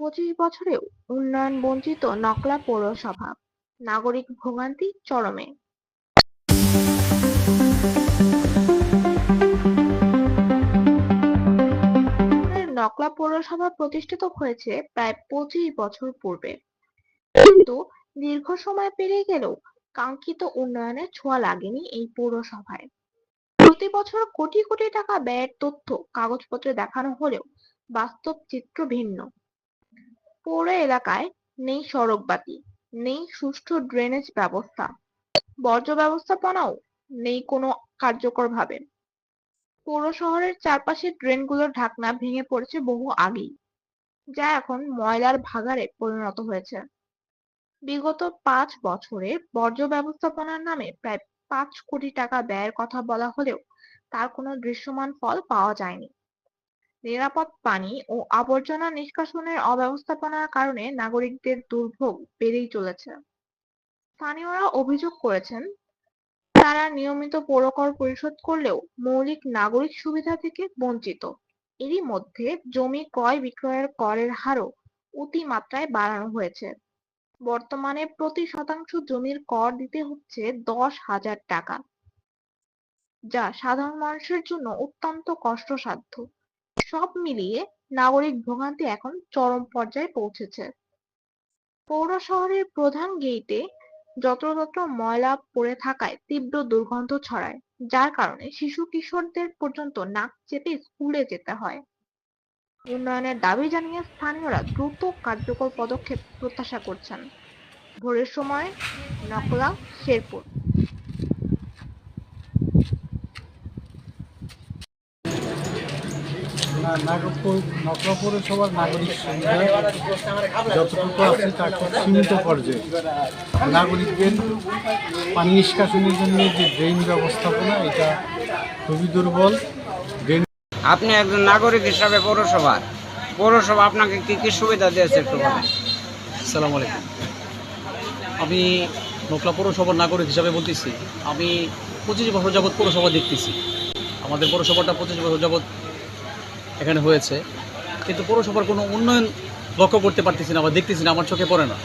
পঁচিশ বছরেও উন্নয়ন বঞ্চিত নকলা পৌরসভা। নাগরিক ভোগান্তি চরমে। নকলা পৌরসভা প্রতিষ্ঠিত হয়েছে প্রায় পঁচিশ বছর পূর্বে। কিন্তু দীর্ঘ সময় পেরিয়ে গেলেও কাঙ্ক্ষিত উন্নয়নের ছোঁয়া লাগেনি এই পৌরসভায়। প্রতি বছর কোটি কোটি টাকা ব্যয়ের তথ্য কাগজপত্রে দেখানো হলেও বাস্তব চিত্র ভিন্ন। পৌর এলাকায় নেই সড়কবাতি নেই সুষ্ঠু ড্রেনেজ ব্যবস্থা, বর্জ্য ব্যবস্থাপনাও নেই কোনো কার্যকর ভাবে পৌর শহরের চারপাশের ড্রেনগুলোর ঢাকনা ভেঙে পড়েছে বহু আগেই, যা এখন ময়লার ভাগাড়ে পরিণত হয়েছে। বিগত পাঁচ বছরে বর্জ্য ব্যবস্থাপনার নামে প্রায় পাঁচ কোটি টাকা ব্যয়ের কথা বলা হলেও তার কোনো দৃশ্যমান ফল পাওয়া যায়নি। নিরাপদ পানি ও আবর্জনা নিষ্কাশনের অব্যবস্থাপনার কারণে নাগরিকদের দুর্ভোগ বেড়েই চলেছে। স্থানীয়রা অভিযোগ করেছেন, তারা নিয়মিত পৌরকর পরিশোধ করলেও মৌলিক নাগরিক সুবিধা থেকে বঞ্চিত। এরই মধ্যে জমি ক্রয় বিক্রয়ের করের হারও অতিমাত্রায় বাড়ানো হয়েছে। বর্তমানে প্রতি শতাংশ জমির কর দিতে হচ্ছে দশ হাজার টাকা, যা সাধারণ মানুষের জন্য অত্যন্ত কষ্টসাধ্য। সব মিলিয়ে নাগরিক ভোগান্তি এখন চরম পর্যায়ে পৌঁছেছে। পৌর শহরের প্রধান গেইটে যত্রতত্র ময়লা পড়ে থাকায় তীব্র দুর্গন্ধ ছড়ায়, যার কারণে শিশু কিশোরদের পর্যন্ত নাক চেপে স্কুলে যেতে হয়। উন্নয়নের দাবি জানিয়ে স্থানীয়রা দ্রুত কার্যকর পদক্ষেপ প্রত্যাশা করছেন। ভোরের সময় নকলা, শেরপুর না নাগপুর নকলা পৌরসভার নাগরিক সুবিধা যতটুকু আছে তা খুব সীমিত পর্যায়ে। নাগরিকদের পানি নিষ্কাশনের জন্য যে ড্রেন ব্যবস্থাপনা এটা খুবই দুর্বল। ড্রেন আপনি একজন নাগরিক হিসাবে পৌরসভার। পৌরসভা আপনাকে কি কি সুবিধা দিয়েছে একটু বলেন। আসসালামু আলাইকুম। আমি নকলা পৌরসভার নাগরিক হিসাবে বলতেছি। আমি পঁচিশ বছর যাবৎ পৌরসভা দেখতেছি। আমাদের পৌরসভাটা পঁচিশ বছর যাবৎ এখানে হয়েছে। কিন্তু পৌরসভার কোনো উন্নয়ন লক্ষ্য করতে পারতেছি না বা দেখতেছি না, আমার চোখে পড়ে না।